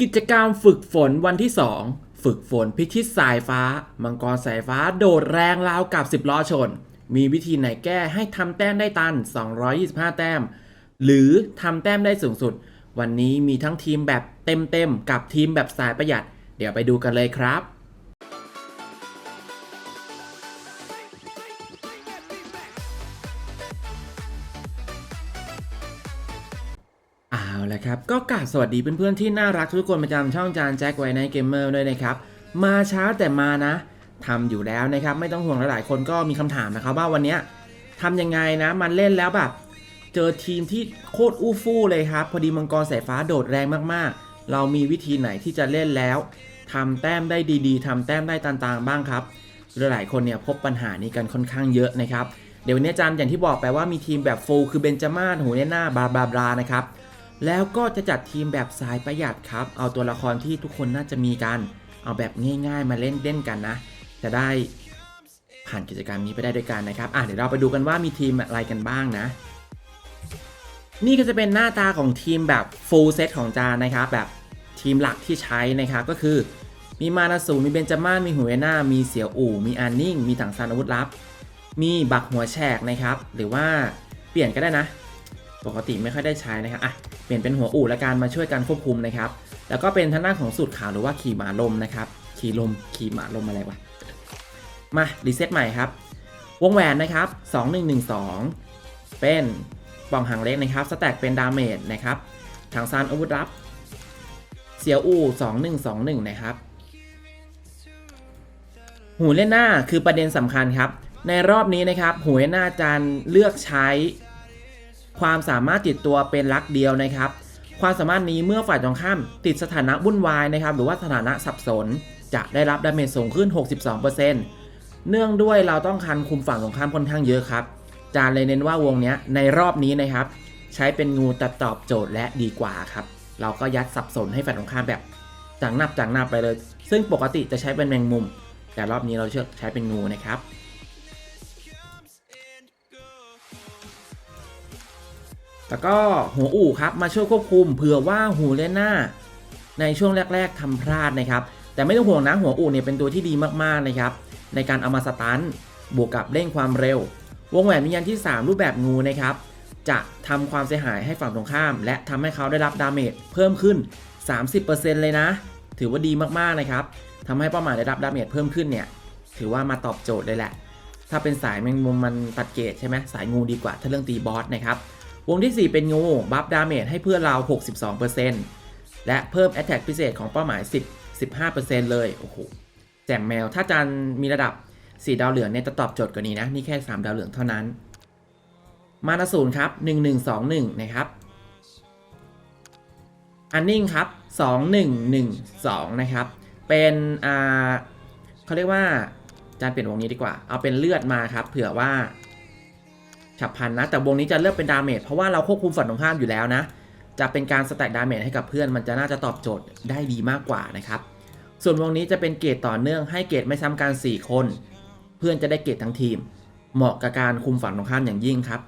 กิจกรรมฝึกฝนวันที่ 2 ฝึกฝนพิชิตสายฟ้า มังกรสายฟ้าโดดแรงราวกับ 10 ล้อชน มีวิธีไหนแก้ให้ทำแต้มได้ตัน 225 แต้ม หรือทำแต้มได้สูงสุด วันนี้มีทั้งทีมแบบเต็มๆ กับทีมแบบสายประหยัด เดี๋ยวไปดูกันเลยครับ เอาละครับ ก็กราบสวัสดีเพื่อนๆที่น่ารักทุกคนประจำช่องจานแจ็คไว้ในเกมเมอร์ด้วยนะครับ มาช้าแต่มานะทำอยู่แล้วนะครับ ไม่ต้องห่วงหลายๆคนก็มีคำถามนะครับว่าวันนี้ทำยังไงนะ มันเล่นแล้วแบบ เจอทีมที่โคตรอู้ฟู่เลยครับ พอดีมังกรสายฟ้าโดดแรงมากๆ เรามีวิธีไหนที่จะเล่นแล้วทำแต้มได้ดีๆทำแต้มได้ต่างๆ บ้างครับหลายๆคนเนี่ยพบปัญหานี้กันค่อนข้างเยอะนะครับเดี๋ยววันนี้อาจารย์อย่างที่บอกไปว่ามีทีมแบบฟูลคือเบนจาม่าหูเนหน้าบาบาบรานะครับ แล้วก็จะจัดทีมแบบสายประหยัดครับ เอาตัวละครที่ทุกคนน่าจะมีกัน เอาแบบง่ายๆ มาเล่นเล่นกันนะ จะได้ผ่านกิจกรรมนี้ไปได้ด้วยกันนะครับ อะเดี๋ยวเราไปดูกันว่ามีทีมอะไรกันบ้างนะ นี่ก็จะเป็นหน้าตาของทีมแบบ full set ของจานนะครับ แบบทีมหลักที่ใช้นะครับก็คือ มีมานาสูมีเบนจาม่ามีหูเวน่า มีเสี่ยวอู่ มีอันนิ่ง มีถังซานอาวุธลับ มีบักหัวแฉกนะครับ หรือว่าเปลี่ยนก็ได้นะ ปกติไม่ค่อยได้ใช้นะครับอะเปลี่ยนเป็นหัวอู่และการมาช่วยกันควบคุมนะครับ แล้วก็เป็นทางด้านของสูตรขาวหรือว่าขี่หมาลมนะครับ ขี่ลมขี่หมาลมอะไรวะ มารีเซ็ตใหม่ครับ วงแหวนนะครับ 2112 เป็นป่องหางเล็กนะครับ สแต็กเป็นดาเมจนะครับ ทางซานอาวุธลับ เสียวอู่2121 นะครับ หูเล่นหน้าคือประเด็นสำคัญครับ ในรอบนี้นะครับ หูเล่นหน้าจานเลือกใช้ ความสามารถติดตัวเป็นลักเดียวนะครับ ความสามารถนี้เมื่อฝ่ายตรงข้ามติดสถานะวุ่นวายนะครับ หรือว่าสถานะสับสน จะได้รับดาเมจสูงขึ้น 62%เนื่องด้วยเราต้องคันคุมฝั่งตรงข้ามค่อนข้างเยอะครับ จานเลยเน้นว่าวงนี้ในรอบนี้นะครับ ใช้เป็นงูตัดตอบโจทย์และดีกว่าครับ เราก็ยัดสับสนให้ฝ่ายตรงข้ามแบบจังนับจังนับไปเลย ซึ่งปกติจะใช้เป็นแมงมุม แต่รอบนี้เราเลือกใช้เป็นงูนะครับ แล้วก็หัวอู่ครับมาช่วยควบคุมเผื่อว่าหูเลนหน้าในช่วงแรก ๆทำพลาดนะครับ แต่ไม่ต้องห่วงนะหัวอู่เนี่ยเป็นตัวที่ดีมากๆนะครับในการเอามาสตันบวกกับเร่งความเร็ว วงแหวนวิญญาณที่ 3 รูปแบบงูนะครับจะทำความเสียหายให้ฝั่งตรงข้าม และทำให้เขาได้รับดาเมจเพิ่มขึ้น 30%เลยนะ ถือว่าดีมากๆนะครับทำให้เป้าหมายได้รับดาเมจเพิ่มขึ้นเนี่ยถือว่ามาตอบโจทย์เลยแหละ ถ้าเป็นสายแมงมุมมันตัดเกตใช่ไหมสายงูดีกว่าถ้าเรื่องตีบอสนะครับ วงที่ 4 เป็นงูบัฟดาเมจให้เพื่อนเรา 62%และเพิ่ม Attack พิเศษของเป้าหมาย 10 15%เลยโอ้โหแจ่มแมวถ้าจานมีระดับ 4 ดาวเหลืองเนี่ยจะตอบโจทย์กว่านี้นะ นี่แค่ 3 ดาวเหลืองเท่านั้น มานาศูนย์ครับ 1121 นะครับอันนิ่งครับ 2112 นะครับ เป็นอ่าเขาเรียกว่าจานเปลี่ยนวงนี้ดีกว่า เอาเป็นเลือดมาครับ เผื่อว่า ฉับพลันนะ แต่วงนี้จะเลือกเป็นดาเมจเพราะว่าเราควบคุมฝั่งตรงข้ามอยู่แล้วนะ จะเป็นการสแต็กดาเมจให้กับเพื่อนมันจะน่าจะตอบโจทย์ได้ดีมากกว่านะครับ ส่วนวงนี้จะเป็นเกรดต่อเนื่องให้เกรดไม่ซ้ำกัน 4 คน เพื่อนจะได้เกรดทั้งทีม เหมาะกับการคุมฝั่งตรงข้ามอย่างยิ่งครับ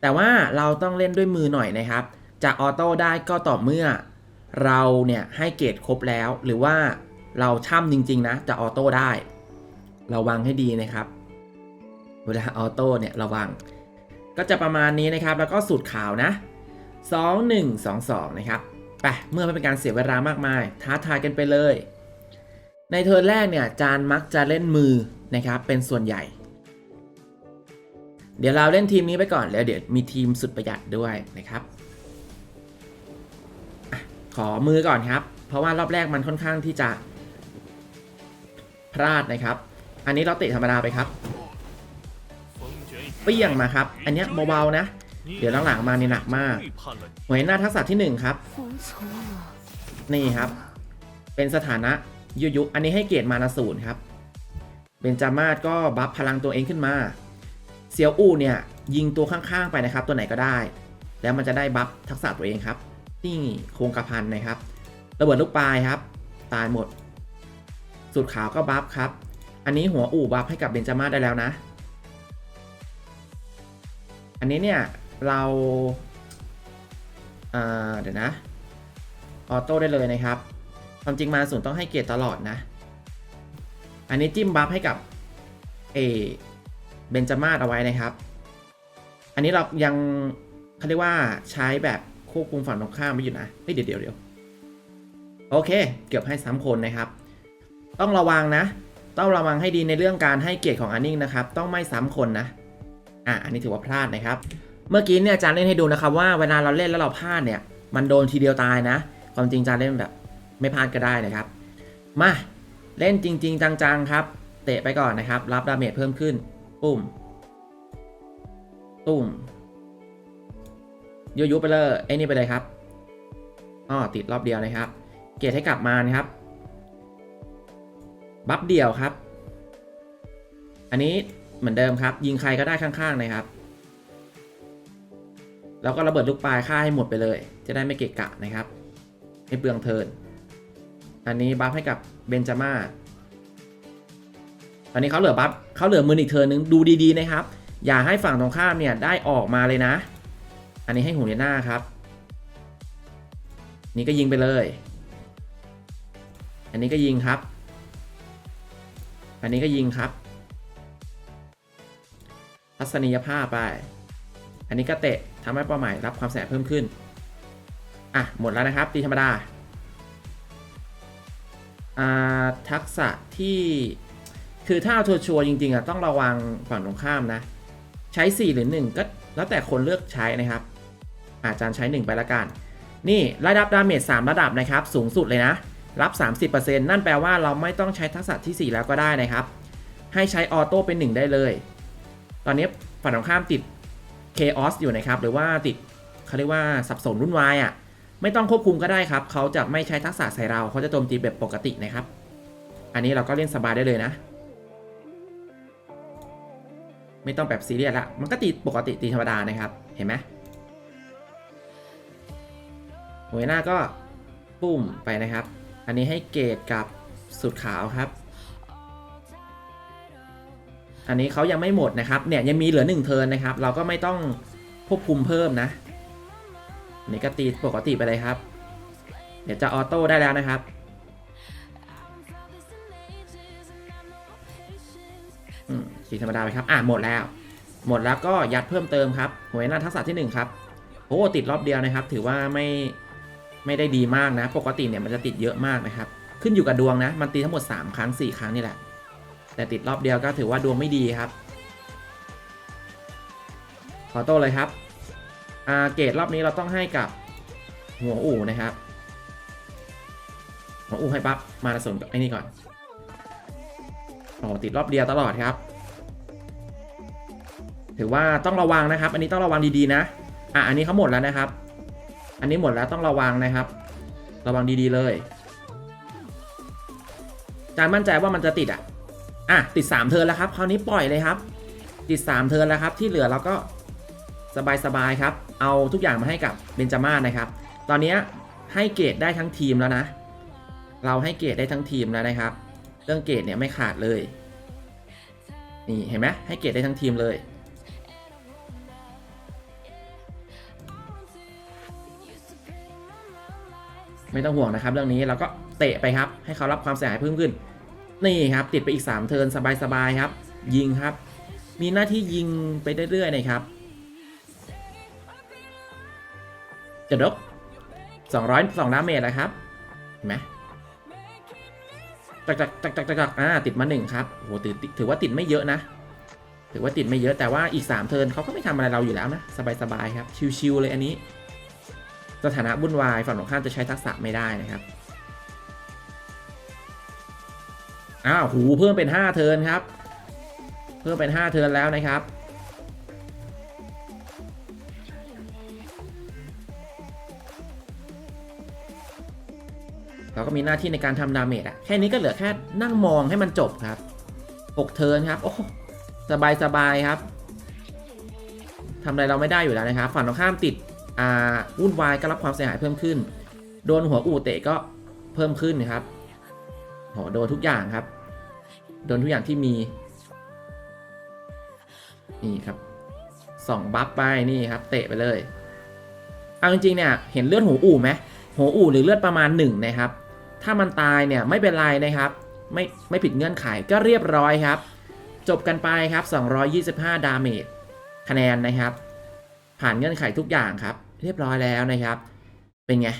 แต่ว่าเราต้องเล่นด้วยมือหน่อยนะครับ จะออโต้ได้ก็ต่อเมื่อ เราเนี่ยให้เกรดครบแล้ว หรือว่าเราช่ำจริง ๆ นะ จะออโต้ได้ ระวังให้ดีนะครับ เวลาออโต้เนี่ยระวัง ก็จะประมาณนี้นะครับ แล้วก็สูตรขาวนะ 2 1 2 2 นะครับไปเมื่อไม่เป็นการเสียเวลามากมาย ท้าทายกันไปเลย ในเทิร์นแรกเนี่ย จานมักจะเล่นมือนะครับ เป็นส่วนใหญ่ เดี๋ยวเราเล่นทีมนี้ไปก่อนแล้วเดี๋ยวมีทีมสุดประหยัดด้วยนะครับอขอมือก่อนครับ เพราะว่ารอบแรกมันค่อนข้างที่จะพลาดนะครับ อันนี้เราเตะธรรมดาไปครับ เปี้ยงมาครับ อันนี้เบาๆนะ เดี๋ยวหลังๆมาในหนักมากหวยหน้าทักษะที่ 1 ครับ นี่ครับ เป็นสถานะยุยุอันนี้ให้เกียรติมานาสูนครับ เบนจามาศก็บัฟพลังตัวเองขึ้นมา เซียวอู่เนี่ยยิงตัวข้างๆไปนะครับ ตัวไหนก็ได้ แล้วมันจะได้บัฟทักษะตัวเองครับ นี่โครงกระพันนะครับ ระเบิดลูกปลายครับ ตายหมด สุดขาวก็บัฟครับ อันนี้หัวอู่บัฟให้กับเบนจามาศได้แล้วนะ อันนี้เนี่ยเราเดี๋ยวนะออโต้ได้เลยนะครับ ความจริงมาศูนย์ต้องให้เกียรติตลอดนะ อันนี้จิ้มบัฟให้กับเอเบนจามาศเอาไว้นะครับ อันนี้เรายังเขาเรียกว่าใช้แบบควบคุมฝั่งตรงข้ามไม่อยู่นะเฮ้ยเดี๋ยวเดี๋ยวเดี๋ยวโอเค เกือบให้ซ้ำคนนะครับ ต้องระวังนะ ต้องระวังให้ดีในเรื่องการให้เกียรติของอันนิ่งนะครับ ต้องไม่ซ้ำคนนะ อะอันนี้ถือว่าพลาดนะครับ เมื่อกี้เนี่ยอาจารย์เล่นให้ดูนะครับว่าเวลาเราเล่นแล้วเราพลาดเนี่ยมันโดนทีเดียวตายนะ ความจริงอาจารย์เล่นแบบไม่พลาดก็ได้นะครับ มาเล่นจริง ๆ จังๆครับ เตะไปก่อนนะครับ รับดาเมจเพิ่มขึ้น ปุ้มตุ้มยุยุไปเลยไอ้นี่ไปเลยครับอ๋อติดรอบเดียวนะครับ เกตให้กลับมานะครับ บัฟเดียวครับ อันนี้ เหมือนเดิมครับ ยิงใครก็ได้ข้างๆนะครับ แล้วก็ระเบิดลูกปลายฆ่าให้หมดไปเลย จะได้ไม่เกะกะนะครับไม่เปลืองเทินอันนี้บัฟให้กับเบนจาม่าตอนนี้เขาเหลือบัฟเขาเหลือมืออีกเทินนึงดูดีๆนะครับ อย่าให้ฝั่งตรงข้ามเนี่ยได้ออกมาเลยนะ อันนี้ให้หูเนหน้าครับ นี่ก็ยิงไปเลย อันนี้ก็ยิงครับ อันนี้ก็ยิงครับ ทัศนียภาพไป อันนี้ก็เตะทำให้เป้าหมายรับความแสบเพิ่มขึ้น อะ หมดแล้วนะครับ ตีธรรมดา อ่า ทักษะที่ คือถ้าเอาชัวร์จริงๆอะต้องระวังฝั่งตรงข้ามนะ ใช้ 4 หรือ 1 ก็แล้วแต่คนเลือกใช้นะครับ อาจารย์ใช้ 1 ไปละกัน นี่ระดับดาเมจ3ระดับนะครับ สูงสุดเลยนะ รับ 30%นั่นแปลว่าเราไม่ต้องใช้ทักษะที่ 4 แล้วก็ได้นะครับ ให้ใช้ออโต้เป็น 1 ได้เลย อนนี้ฝั่งตรงข้ามติด Chaos อยู่นะครับ หรือว่าติดเขาเรียกว่าสับสนรุ่นวายอะ ไม่ต้องควบคุมก็ได้ครับ เขาจะไม่ใช้ทักษะใส่เราเขาจะโจมตีแบบปกตินะครับ อันนี้เราก็เล่นสบายได้เลยนะ ไม่ต้องแบบซีเรียสละ มันก็ตีปกติตีธรรมดานะครับ เห็นไหมหัวหน้าก็ปุ้มไปนะครับ อันนี้ให้เกรดกับสุดขาวครับ อันนี้เขายังไม่หมดนะครับเนี่ยยังมีเหลือหนึ่งเทิร์นนะครับ เราก็ไม่ต้องควบคุมเพิ่มนะนนี้ก็ตีปกติไปเลยครับ เดี๋ยวจะออโต้ได้แล้วนะครับ อืมสีธรรมดาไปครับ อะหมดแล้ว หมดแล้วก็ยัดเพิ่มเติมครับหัวหน้าทักษะที่ 1 ครับโอ้ติดรอบเดียวนะครับ ถือว่าไม่ไม่ได้ดีมากนะ ปกติเนี่ยมันจะติดเยอะมากนะครับ ขึ้นอยู่กับดวงนะ มันตีทั้งหมด 3 ครั้ง 4 ครั้งนี่แหละ แต่ติดรอบเดียวก็ถือว่าดวงไม่ดีครับ ขอโต้เลยครับอาเกรดรอบนี้เราต้องให้กับหัวอู่นะครับหัวอู่ให้ปั๊บมาผสมกับไอ้นี่ก่อนโอ้ติดรอบเดียวตลอดครับ ถือว่าต้องระวังนะครับ อันนี้ต้องระวังดีๆนะอะอันนี้เขาหมดแล้วนะครับ อันนี้หมดแล้วต้องระวังนะครับ ระวังดีๆเลยอาจารมั่นใจว่ามันจะติดอะ อะติด 3 เทิร์นแล้วครับ คราวนี้ปล่อยเลยครับ ติด 3 เทิร์นแล้วครับ ที่เหลือเราก็สบายๆครับ เอาทุกอย่างมาให้กับเบนจาม่านะครับ ตอนนี้ให้เกรดได้ทั้งทีมแล้วนะ เราให้เกรดได้ทั้งทีมแล้วนะครับ เรื่องเกรดเนี่ยไม่ขาดเลย นี่เห็นไหมให้เกรดได้ทั้งทีมเลยไม่ต้องห่วงนะครับ เรื่องนี้เราก็เตะไปครับ ให้เขารับความเสียหายเพิ่มขึ้น นี่ครับ ติดไปอีก 3 เทิร์นสบายๆครับ ยิงครับ มีหน้าที่ยิงไปเรื่อยๆนะครับจะดก200 2ดาเมจนะครับเห็นไหมจักจักจักจักจักจักอ่าติดมาหนึ่งครับโหถือถือว่าติดไม่เยอะนะ ถือว่าติดไม่เยอะแต่ว่าอีก 3 เทิร์นเขาก็ไม่ทำอะไรเราอยู่แล้วนะ สบายๆครับ ชิวๆเลยอันนี้ สถานะวุ่นวายฝั่งตรงข้ามจะใช้ทักษะไม่ได้นะครับ อ้าวหูเพิ่มเป็น 5 เทิร์นครับ เพิ่มเป็น 5 เทิร์นแล้วนะครับ เราก็มีหน้าที่ในการทำดาเมจอะแค่นี้ก็เหลือแค่นั่งมองให้มันจบครับ 6 เทิร์นครับ โอ้สบายสบายครับทำอะไรเราไม่ได้อยู่แล้วนะครับ ฝั่งตรงข้ามติดอ่าวุ่นวายก็รับความเสียหายเพิ่มขึ้น โดนหัวอู่เตะก็เพิ่มขึ้นนะครับ โหโดนทุกอย่างครับ โดนทุกอย่างที่มี นี่ครับสองบัฟไปนี่ครับ เตะไปเลย เอาจริงๆเนี่ยเห็นเลือดหัวอู่ไหมหัวอู่หรือเลือดประมาณหนึ่งนะครับ ถ้ามันตายเนี่ยไม่เป็นไรนะครับ ไม่ไม่ผิดเงื่อนไขก็เรียบร้อยครับ จบกันไปครับ 225 ดาเมจคะแนนนะครับ ผ่านเงื่อนไขทุกอย่างครับ เรียบร้อยแล้วนะครับ เป็นไง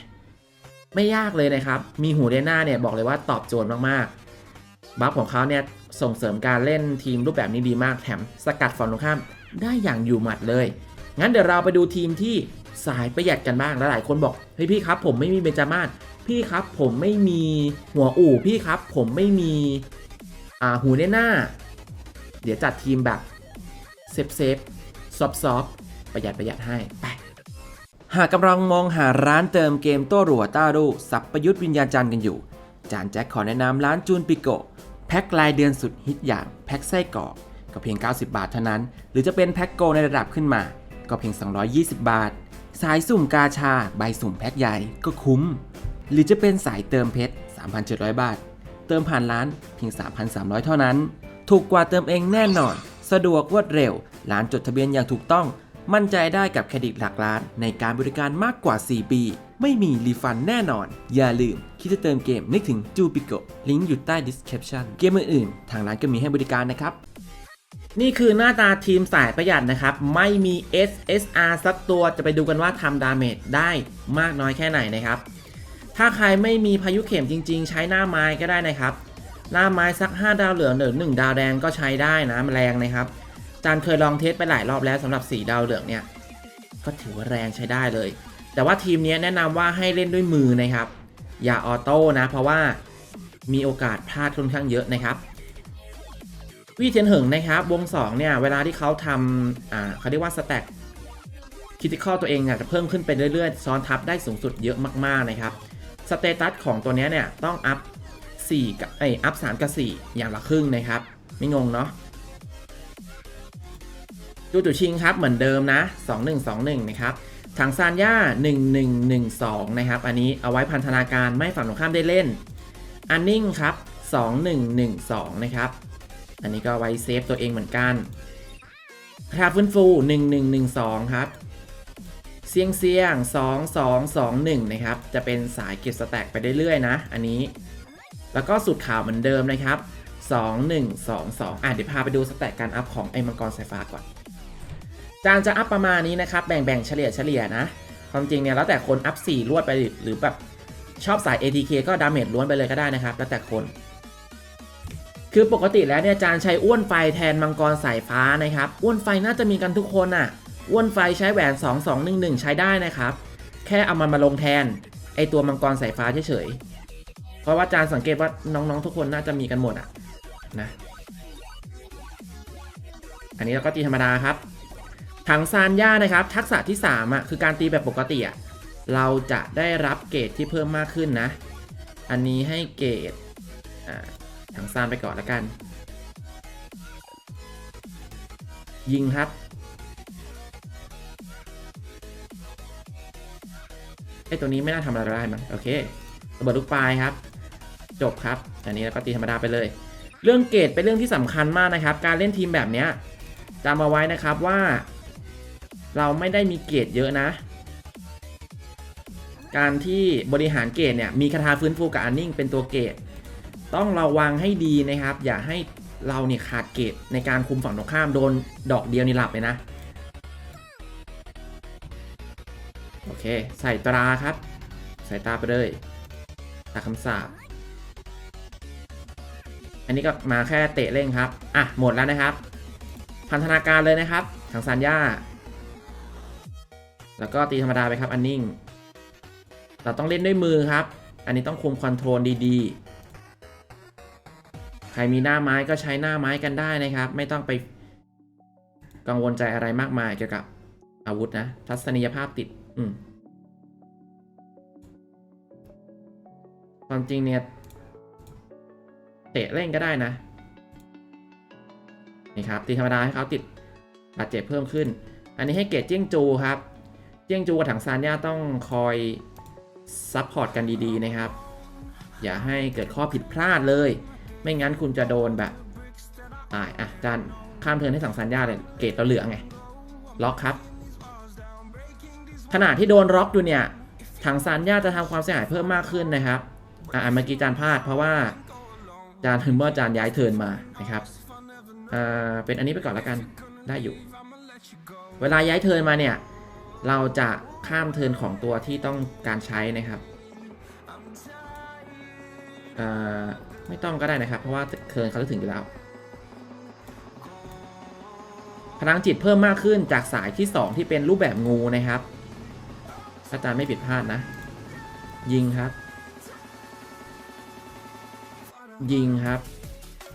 ไม่ยากเลยนะครับ มีหูเดน่าเนี่ยบอกเลยว่าตอบโจทย์มากๆ บัฟของเขาเนี่ยส่งเสริมการเล่นทีมรูปแบบนี้ดีมากแถมสกัดฝั่งตรงข้ามได้อย่างอยู่หมัดเลย งั้นเดี๋ยวเราไปดูทีมที่สายประหยัดกันบ้างแล้วหลายคนบอก เฮ้ยพี่ครับ ผมไม่มีเบญจมาศพี่ครับผมไม่มีหัวอู่พี่ครับ ผมไม่มีอ่าหูเดน่าเดี๋ยวจัดทีมแบบเซฟเซฟซอฟซอฟประหยัดประหยัดให้ไป หากกำลังมองหาร้านเติมเกมโต้รัวต้ารูสับประยุทธ์วิญญาณจันทร์กันอยู่ จานแจ็คขอแนะนำร้านจูนปิโกแพ็ครายเดือนสุดฮิตอย่างแพ็คไส้กรอกก็เพียง 90 บาทเท่านั้น หรือจะเป็นแพ็คโกในระดับขึ้นมา ก็เพียง 220 บาท สายสุ่มกาชา ใบสุ่มแพ็คใหญ่ก็คุ้ม หรือจะเป็นสายเติมเพชร 3,700 บาท เติมผ่านร้านเพียง 3,300 เท่านั้น ถูกกว่าเติมเองแน่นอน สะดวกรวดเร็ว ร้านจดทะเบียนอย่างถูกต้อง มั่นใจได้กับเครดิตหลักล้านในการบริการมากกว่า 4 ปี ไม่มีรีฟันแน่นอน อย่าลืม คิดจะเติมเกมนึกถึงจูปิโกลิงก์อยู่ใต้ description เกมอื่นๆ ทางร้านก็มีให้บริการนะครับ นี่คือหน้าตาทีมสายประหยัดนะครับ ไม่มี SSR สักตัวจะไปดูกันว่าทำดาเมจได้มากน้อยแค่ไหนนะครับ ถ้าใครไม่มีพายุเข็มจริง ๆ ใช้หน้าไม้ก็ได้นะครับ หน้าไม้สัก 5 ดาวเหลืองหรือ1ดาวแดงก็ใช้ได้นะแรงนะครับ จานเคยลองเทสไปหลายรอบแล้วสำหรับ4ดาวเหลืองเนี่ย ก็ถือว่าแรงใช้ได้เลย แต่ว่าทีมนี้แนะนำว่าให้เล่นด้วยมือนะครับ อย่าออโต้นะ เพราะว่ามีโอกาสพลาดค่อนข้างเยอะนะครับวิเทียนเหิงนะครับ วง 2 เนี่ย เวลาที่เขาทำอ่าเขาเรียกว่าสแต็กคิติคอลตัวเองเนี่ยจะเพิ่มขึ้นไปเรื่อยๆ ซ้อนทับได้สูงสุดเยอะมากๆนะครับสเตตัสของตัวเนี้ยเนี่ย ต้องอัพ4กับไออัพ3กับ 4 อย่างละครึ่งนะครับ ไม่งงเนาะ จูจูชิงครับเหมือนเดิมนะ 2121 นะครับถังซานย่า 1112 นะครับ อันนี้เอาไว้พันธนาการไม่ฝั่งตรงข้ามได้เล่น อันนิ่งครับ 2112 นะครับ อันนี้ก็ไว้เซฟตัวเองเหมือนกันคาถาฟื้นฟู 1112 ครับ เสียงเสียง 2221 นะครับ จะเป็นสายเก็บสแต็กไปเรื่อยๆนะ อันนี้ แล้วก็สุดข่าวเหมือนเดิมนะครับ 2122 อะเดี๋ยวพาไปดูสแต็กการอัพของไอ้มังกรสายฟ้าก่อน จานจะอัพประมาณนี้นะครับ แบ่งๆเฉลี่ยเฉลี่ยนะ ความจริงเนี่ยแล้วแต่คนอัพ4รวดไปหรือแบบชอบสาย ATK ก็ดาเมจล้วนไปเลยก็ได้นะครับ แล้วแต่คน คือปกติแล้วเนี่ยจานใช้อ้วนไฟแทนมังกรสายฟ้านะครับ อ้วนไฟน่าจะมีกันทุกคนอะ อ้วนไฟใช้แหวน 2211 ใช้ได้นะครับ แค่เอามันมาลงแทนไอตัวมังกรสายฟ้าเฉยๆ เพราะว่าจานสังเกตว่าน้องๆทุกคนน่าจะมีกันหมดอะนะ อันนี้เราก็ตีธรรมดาครับ ถังซานย่านะครับ ทักษะที่3อะคือการตีแบบปกติอะเราจะได้รับเกรดที่เพิ่มมากขึ้นนะ อันนี้ให้เกรดถังซานไปก่อนละกัน ยิงครับไอตัวนี้ไม่น่าทำอะไรได้มั้งโอเคระเบิดลูกปลายครับ จบครับ อันนี้แล้วก็ตีธรรมดาไปเลย เรื่องเกรดเป็นเรื่องที่สำคัญมากนะครับ การเล่นทีมแบบเนี้ยจำเอาไว้นะครับว่า เราไม่ได้มีเกรดเยอะนะ การที่บริหารเกรดเนี่ยมีคาถาฟื้นฟูกับอันนิ่งเป็นตัวเกรดต้องระวังให้ดีนะครับ อย่าให้เราเนี่ยขาดเกตในการคุมฝั่งตรงข้ามโดนดอกเดียวนี่หลับเลยนะ โอเค ใส่ตราครับ ใส่ตาไปเลยตาคำสาบอันนี้ก็มาแค่เตะเร่งครับ อะ หมดแล้วนะครับ พันธนาการเลยนะครับทางซานย่า แล้วก็ตีธรรมดาไปครับอันนิ่ง เราต้องเล่นด้วยมือครับ อันนี้ต้องคุมคอนโทรลดีๆ ใครมีหน้าไม้ก็ใช้หน้าไม้กันได้นะครับ ไม่ต้องไปกังวลใจอะไรมากมายเกี่ยวกับอาวุธนะ ทัศนียภาพติด อืมความจริงเนี่ย เตะเล่นก็ได้นะ นี่ครับ ตีธรรมดาให้เขาติดบาดเจ็บเพิ่มขึ้น อันนี้ให้เกรดเจี้งจูครับ เจียงจูกับถังซานย่าต้องคอยซัพพอร์ตกันดีๆนะครับ อย่าให้เกิดข้อผิดพลาดเลย ไม่งั้นคุณจะโดนแบบตายอะจานข้ามเทินให้สังสัญญาเลยเกตเราเหลืองไงล็อกครับ ขณะที่โดนล็อกอยู่เนี่ยถังซานย่าจะทำความเสียหายเพิ่มมากขึ้นนะครับอะเมื่อกี้จานพลาดเพราะว่าจานหึงเมื่อจานย้ายเทินมานะครับอ่าเป็นอันนี้ไปก่อนแล้วกันได้อยู่ เวลาย้ายเทินมาเนี่ย เราจะข้ามเทินของตัวที่ต้องการใช้นะครับไม่ต้องก็ได้นะครับ เพราะว่าเทินเขาจะถึงอยู่แล้วพลังจิตเพิ่มมากขึ้นจากสายที่ 2 ที่เป็นรูปแบบงูนะครับอาจารย์ไม่ผิดพลาดนะ ยิงครับ ยิงครับ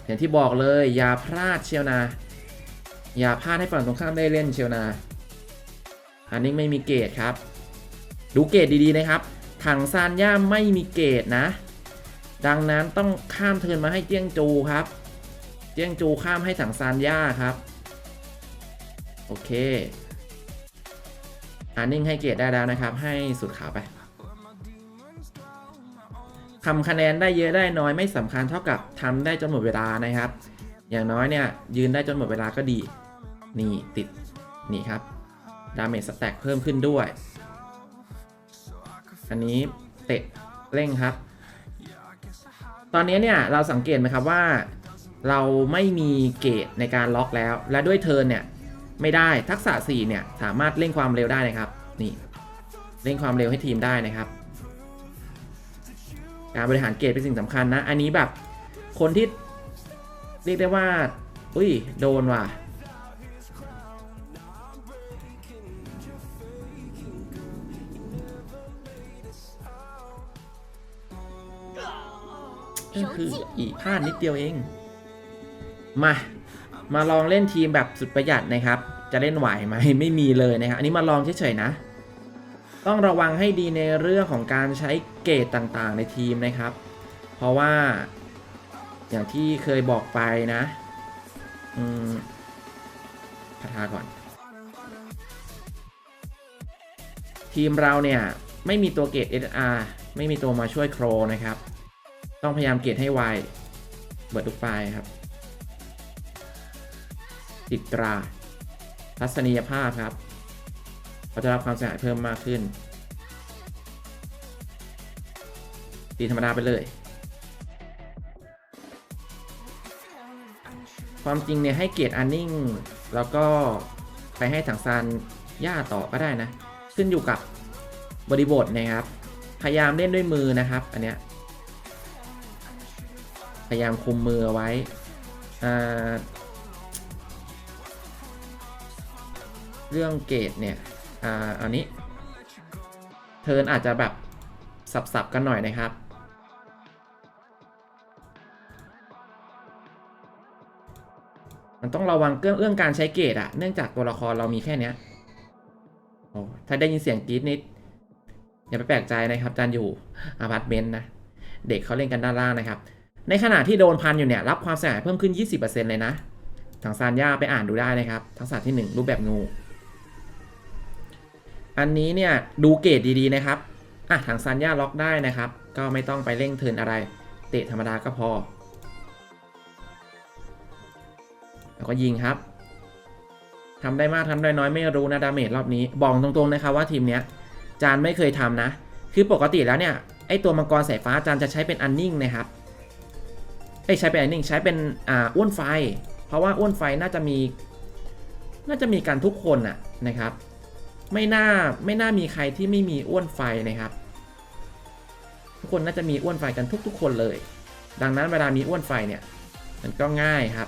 อย่างที่บอกเลย อย่าพลาดเชียวนะอย่าพลาดให้ฝั่งตรงข้ามได้เล่นเชียวนะ อันนี้ไม่มีเกตครับ ดูเกตดีๆนะครับ ถังซานย่าไม่มีเกตนะ ดังนั้นต้องข้ามเทินมาให้เจียงจูครับ เจียงจูข้ามให้ถังซานย่าครับ โอเคอันนิ่งให้เกตได้แล้วนะครับ ให้สุดขาวไปทำคะแนนได้เยอะได้น้อยไม่สำคัญเท่ากับทำได้จนหมดเวลานะครับ อย่างน้อยเนี่ยยืนได้จนหมดเวลาก็ดี นี่ติดนี่ครับ ดาเมจสแต็กเพิ่มขึ้นด้วย อันนี้เตะเร่งครับ ตอนนี้เนี่ยเราสังเกตไหมครับว่า เราไม่มีเกตในการล็อกแล้ว และด้วยเทิร์นเนี่ยไม่ได้ทักษะ 4 เนี่ย สามารถเร่งความเร็วได้นะครับ นี่ เร่งความเร็วให้ทีมได้นะครับ การบริหารเกตเป็นสิ่งสำคัญนะ อันนี้แบบคนที่เรียกได้ว่า อุ้ย โดนว่ะ คืออีกพลาดนิดเดียวเอง มา มาลองเล่นทีมแบบสุดประหยัดนะครับ จะเล่นไหวไหมไม่มีเลยนะครับ อันนี้มาลองเฉยๆนะ ต้องระวังให้ดีในเรื่องของการใช้เกรดต่างๆ ในทีมนะครับ เพราะว่า อย่างที่เคยบอกไปนะ อืมคาถาก่อน ทีมเราเนี่ย ไม่มีตัวเกรด SR ไม่มีตัวมาช่วยโครนะครับ ต้องพยายามเกรดให้ไวเบิดทุกไฟล์ครับ ติดตราทัศนียภาพครับเขาจะรับความเสียหายเพิ่มมากขึ้น ตีธรรมดาไปเลย ความจริงเนี่ยให้เกียรติอันนิ่ง แล้วก็ไปให้ถังซานย่าต่อก็ได้นะ ขึ้นอยู่กับบริบทนะครับ พยายามเล่นด้วยมือนะครับ อันเนี้ย พยายามคุมมือไว้เรื่องเกตเนี่ยอ่าอันนี้ เทิร์นอาจจะแบบสับ ๆ กันหน่อยนะครับ มันต้องระวังเรื่องเรื่องการใช้เกตอะเนื่องจากตัวละครเรามีแค่เนี้ยโอ้ถ้าได้ยินเสียงกรี๊ดนิดอย่าไปแปลกใจนะครับจานอยู่อพาร์ตเมนต์นะ เด็กเขาเล่นกันด้านล่างนะครับ ในขณะที่โดนพันอยู่เนี่ยรับความเสียหายเพิ่มขึ้น 20%เลยนะทางซานย่าไปอ่านดูได้นะครับ ทักษะที่ 1 รูปแบบงู อันนี้เนี่ยดูเกรดดีๆนะครับอะทางซานย่าล็อกได้นะครับ ก็ไม่ต้องไปเร่งเทินอะไร เตะธรรมดาก็พอ แล้วก็ยิงครับทำได้มากทำได้น้อยไม่รู้นะดาเมจรอบนี้ บอกตรงๆนะครับว่าทีมเนี้ยจานไม่เคยทำนะ คือปกติแล้วเนี่ยไอตัวมังกรสายฟ้าจานจะใช้เป็นอันนิ่งนะครับ ไอยใช้เป็นอันนิ่งใช้เป็นอ่าอ้วนไฟ เพราะว่าอ้วนไฟน่าจะมี น่าจะมีกันทุกคนนะนะครับ ไม่น่าไม่น่ามีใครที่ไม่มีอ้วนไฟนะครับ ทุกคนน่าจะมีอ้วนไฟกันทุก ๆ คนเลย ดังนั้นเวลามีอ้วนไฟเนี่ย มันก็ง่ายครับ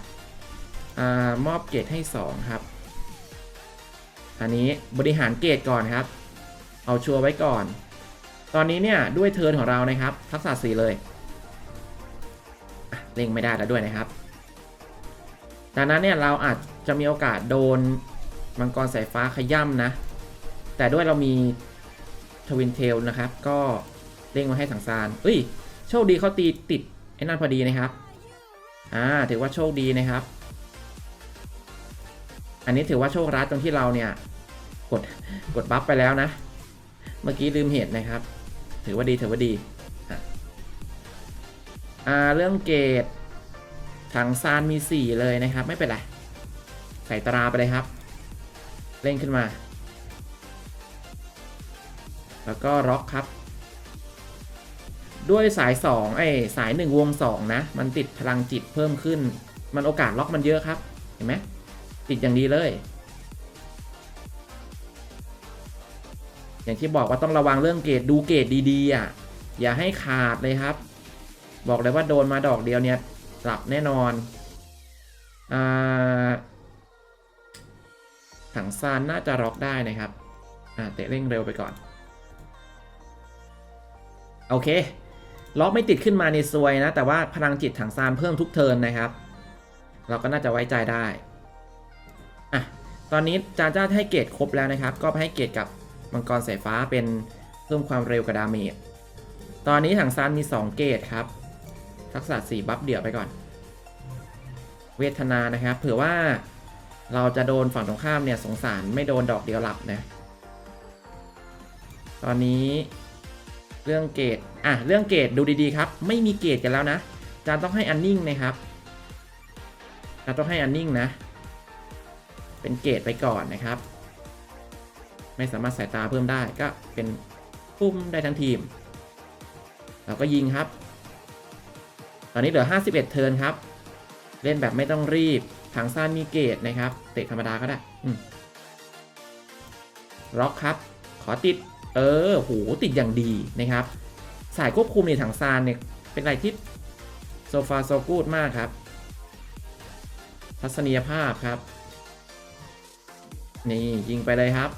อมอบเกรดให้ 2 ครับ อันนี้บริหารเกรดก่อนครับ เอาชัวร์ไว้ก่อน ตอนนี้เนี่ยด้วยเทิร์นของเรานะครับ ทักษะสีเลย เล็งไม่ได้แล้วด้วยนะครับดังนั้นเนี่ยเราอาจจะมีโอกาสโดนมังกรสายฟ้าขย่ำนะ แต่ด้วยเรามีทวินเทลนะครับ ก็เร่งมาให้สังซานเอ้ย โชคดีเขาตีติดไอ้นั่นพอดีนะครับ อ่า ถือว่าโชคดีนะครับ อันนี้ถือว่าโชคร้ายตรงที่เราเนี่ย กด กดบัฟไปแล้วนะ เมื่อกี้ลืมเหตุนะครับ ถือว่าดี ถือว่าดี อ่าเรื่องเกตถังซานมี 4 เลยนะครับ ไม่เป็นไร ใส่ตราไปเลยครับเร่งขึ้นมา แล้วก็ล็อกครับ ด้วยสาย 2 ไอ้สาย 1 วง 2 นะ มันติดพลังจิตเพิ่มขึ้น มันโอกาสล็อกมันเยอะครับ เห็นไหมติดอย่างดีเลย อย่างที่บอกว่าต้องระวังเรื่องเกรดดูเกรดดีๆอะอย่าให้ขาดเลยครับ บอกเลยว่าโดนมาดอกเดียวเนี่ยหลับแน่นอนอ่าถังซานน่าจะล็อกได้นะครับอ่าเตะเร่งเร็วไปก่อน โอเค ล็อกไม่ติดขึ้นมาในซวยนะ แต่ว่าพลังจิตถังซานเพิ่มทุกเทิร์นนะครับ เราก็น่าจะไว้ใจได้อะตอนนี้จาจ้าให้เกรดครบแล้วนะครับ ก็ไปให้เกรดกับมังกรสายฟ้าเป็นเพิ่มความเร็วกับดาเมจตอนนี้ถังซานมี 2 เกรดครับ ทักษะ4บัฟเดี่ยวไปก่อน เวทนานะครับ เผื่อว่าเราจะโดนฝั่งตรงข้ามเนี่ยสงสารไม่โดนดอกเดียวหลับนะ ตอนนี้เรื่องเกรดอะเรื่องเกรดดูดีๆครับ ไม่มีเกรดกันแล้วนะจานต้องให้อันนิ่งนะครับจานต้องให้อันนิ่งนะ เป็นเกรดไปก่อนนะครับ ไม่สามารถสายตาเพิ่มได้ก็เป็นปุ่มได้ทั้งทีม เราก็ยิงครับ อนนี้เหลือ 51 เทิร์นครับ เล่นแบบไม่ต้องรีบ ทางซ่านมีเกตนะครับ เตะธรรมดาก็ได้ล็อกครับ ขอติด เออ โห ติดอย่างดีนะครับ สายควบคุมในถังซานเนี่ย เป็นอะไรที่โซฟาโซกูดมากครับ ทัศนียภาพครับ นี่ยิงไปเลยครับ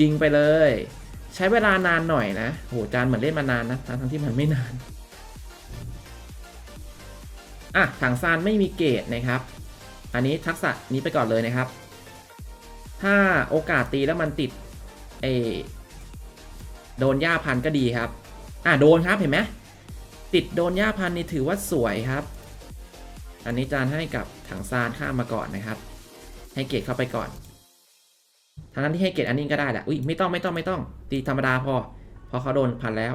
ยิงไปเลย ใช้เวลานานหน่อยนะ โห จานเหมือนเล่นมานานนะ ทั้งที่มันไม่นาน อะถังซานไม่มีเกรดนะครับ อันนี้ทักษะนี้ไปก่อนเลยนะครับ ถ้าโอกาสตีแล้วมันติดเอโดนหญ้าพันก็ดีครับ อะโดนครับเห็นไหมติดโดนหญ้าพันนี่ถือว่าสวยครับ อันนี้จานให้กับถังซานข้ามมาก่อนนะครับ ให้เกรดเข้าไปก่อนทางนั้นที่ให้เกรดอันนี้ก็ได้แหละอุ้ยไม่ต้องไม่ต้องไม่ต้อง ตีธรรมดาพอเพราะเขาโดนพันแล้ว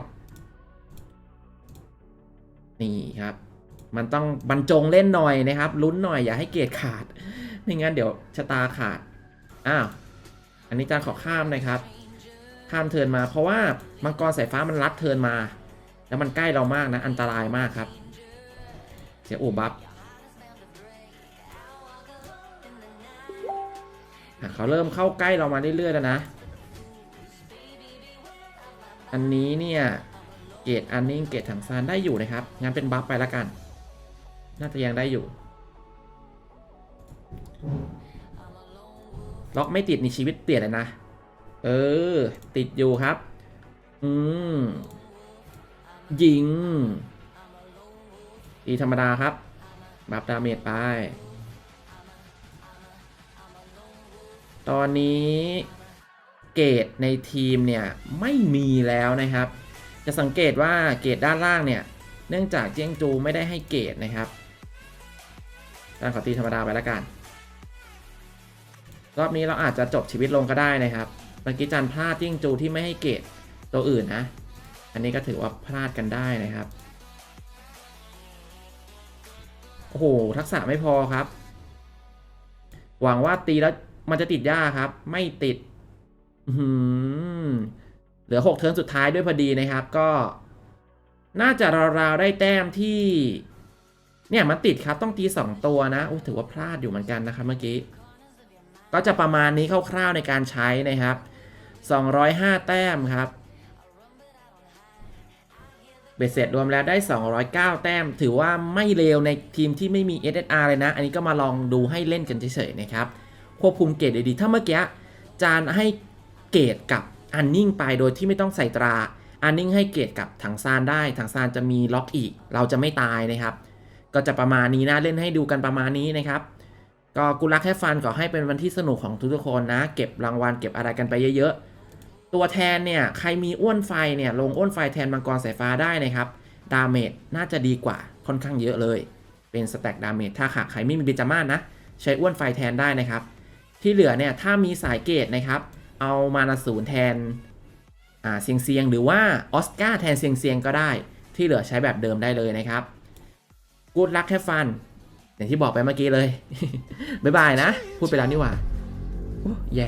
นี่ครับ มันต้องบรรจงเล่นหน่อยนะครับลุ้นหน่อยอย่าให้เกรดขาด ไม่งั้นเดี๋ยวชะตาขาด อ้าว อันนี้จานขอข้ามนะครับ ข้ามเทินมาเพราะว่ามังกรสายฟ้ามันรัดเทินมา แล้วมันใกล้เรามากนะ อันตรายมากครับ เสียโอบัฟเขาเริ่มเข้าใกล้เรามาเรื่อยๆแล้วนะ อันนี้เนี่ย เกรดอันนิ่งเกรดถังซานได้อยู่นะครับ งั้นเป็นบัฟไปแล้วกัน น่าจะยังได้อยู่ ล็อกไม่ติดในชีวิตเปลี่ยนเลยนะ เออ ติดอยู่ครับ อืม ยิงตีธรรมดาครับ บัฟดาเมจไป ตอนนี้เกรดในทีมเนี่ย ไม่มีแล้วนะครับ จะสังเกตว่าเกรดด้านล่างเนี่ย เนื่องจากเจียงจูไม่ได้ให้เกรดนะครับ ด้านขอตีธรรมดาไปแล้วกัน รอบนี้เราอาจจะจบชีวิตลงก็ได้นะครับ เมื่อกี้จันพลาดจียงจูที่ไม่ให้เกรดตัวอื่นนะ อันนี้ก็ถือว่าพลาดกันได้นะครับ โอ้โห ทักษะไม่พอครับ หวังว่าตีแล้วมันจะติดยากครับ ไม่ติดเหลือ 6 เทิร์นสุดท้ายด้วยพอดีนะครับ ก็ น่าจะราวๆได้แต้มที่ เนี่ยมันติดครับต้องตี 2 ตัวนะโอ้ถือว่าพลาดอยู่เหมือนกันนะครับเมื่อกี้ ก็จะประมาณนี้คร่าวๆในการใช้นะครับ 205 แต้มครับเบ็ดเสร็จรวมแล้วได้ 209 แต้ม ถือว่าไม่เลวในทีมที่ไม่มี SSR เลยนะ อันนี้ก็มาลองดูให้เล่นกันเฉยๆนะครับ ควบคุมเกรดดีๆ ถ้าเมื่อกี้จานให้เกรดกับอันนิ่งไปโดยที่ไม่ต้องใส่ตรา อันนิ่งให้เกรดกับถังซานได้ ถังซานจะมีล็อกอีก เราจะไม่ตายนะครับ ก็จะประมาณนี้นะเล่นให้ดูกันประมาณนี้นะครับ ก็กูรักแค่ฟันขอให้เป็นวันที่สนุกของทุกๆคนนะ เก็บรางวัลเก็บอะไรกันไปเยอะๆ ตัวแทนเนี่ยใครมีอ้วนไฟเนี่ยลงอ้วนไฟแทนมังกรสายฟ้าได้นะครับ ดาเมจน่าจะดีกว่าค่อนข้างเยอะเลย เป็นสแต็กดาเมจถ้าหากใครไม่มีบิจามานะใช้อ้วนไฟแทนได้นะครับ ที่เหลือเนี่ยถ้ามีสายเกตนะครับเอามานาศูนย์แทนอ่าเซียงเซียงหรือว่าออสการ์แทนเซียงเซียงก็ได้ ที่เหลือใช้แบบเดิมได้เลยนะครับ กูดลักแค่ฟัน อย่างที่บอกไปเมื่อกี้เลย บ๊ายบายนะ พูดไปแล้วนี่หว่าแย่